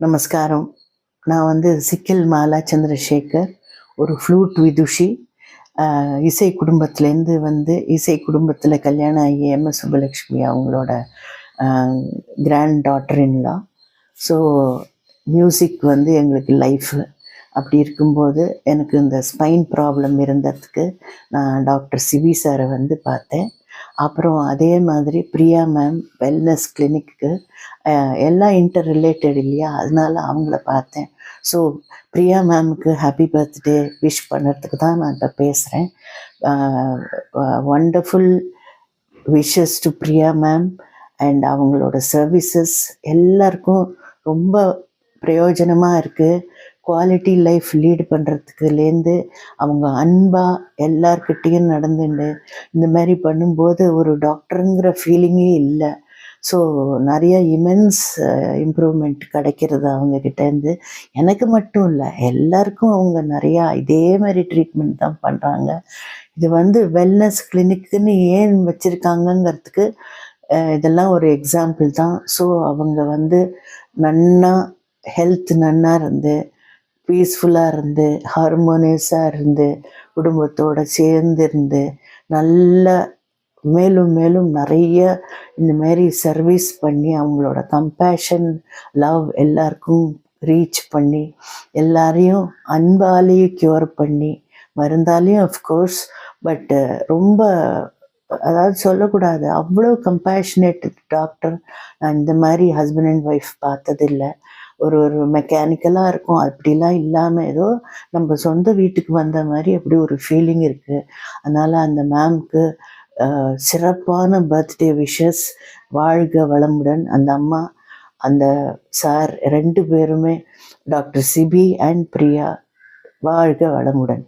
நமஸ்காரம். நான் வந்து சிக்கில் மாலா சந்திரசேகர் ஒரு ஃப்ளூட் விதுஷி. இசை குடும்பத்துலேருந்து வந்து இசை குடும்பத்தில் கல்யாணம் ஆகி எம். எஸ். சுப்பலக்ஷ்மி அவங்களோட கிராண்ட் டாட்டரின்லாம் ஸோ மியூசிக் வந்து எங்களுக்கு லைஃப் அப்படி இருக்கும்போது எனக்கு இந்த ஸ்பைன் ப்ராப்ளம் இருந்ததுக்கு நான் டாக்டர் சிவி சாரை வந்து பார்த்தேன். அப்புறம் அதே மாதிரி பிரியா மேம் வெல்னஸ் கிளினிக்கு எல்லாம் இன்டர் ரிலேட்டட் இல்லையா? அதனால அவங்கள பார்த்தேன். ஸோ பிரியா மேமுக்கு ஹாப்பி பர்த்டே விஷ் பண்ணுறதுக்கு தான் நான் இப்போ பேசுகிறேன். Wonderful wishes to Priya ma'am and அவங்களோட சர்வீசஸ் எல்லாருக்கும் ரொம்ப பிரயோஜனமாக இருக்குது குவாலிட்டி லைஃப் லீட் பண்ணுறதுக்குலேருந்து அவங்க அன்பாக எல்லார்கிட்டேயும் நடந்துண்டு. இந்த மாதிரி பண்ணும்போது ஒரு டாக்டருங்கிற ஃபீலிங்கே இல்லை. ஸோ நிறைய இமென்ஸ் இம்ப்ரூவ்மெண்ட் கிடைக்கிறது அவங்கக்கிட்டேருந்து எனக்கு மட்டும் இல்லை எல்லாருக்கும் அவங்க நிறையா இதே மாதிரி ட்ரீட்மெண்ட் தான் பண்ணுறாங்க இது வந்து வெல்னஸ் கிளினிக்குன்னு ஏன் வச்சுருக்காங்கங்கிறதுக்கு இதெல்லாம் ஒரு எக்ஸாம்பிள் தான். ஸோ அவங்க வந்து நன்னா ஹெல்த் நன்னா இருந்து பீஸ்ஃபுல்லாக இருந்து ஹார்மோனியஸாக இருந்து குடும்பத்தோடு சேர்ந்துருந்து நல்ல மேலும் மேலும் நிறைய இந்தமாரி சர்வீஸ் பண்ணி அவங்களோட கம்பேஷன் லவ் எல்லாருக்கும் ரீச் பண்ணி எல்லாரையும் அன்பாலேயும் க்யூர் பண்ணி மருந்தாலேயும் அஃப்கோர்ஸ் பட்டு ரொம்ப அதாவது சொல்லக்கூடாது அவ்வளோ கம்பேஷனேட் டாக்டர் நான் இந்த மாதிரி ஹஸ்பண்ட் அண்ட் ஒய்ஃப் பார்த்ததில்லை. ஒரு ஒரு மெக்கானிக்கலாக இருக்கும். அப்படிலாம் இல்லாமல் ஏதோ நம்ம சொந்த வீட்டுக்கு வந்த மாதிரி அப்படி ஒரு ஃபீலிங் இருக்குது அதனால் அந்த மேம்க்கு சிறப்பான பர்த்டே விஷஸ் வாழ்க வளமுடன். அந்த அம்மா அந்த சார் ரெண்டு பேருமே டாக்டர் சிபி அண்ட் பிரியா வாழ்க வளமுடன்.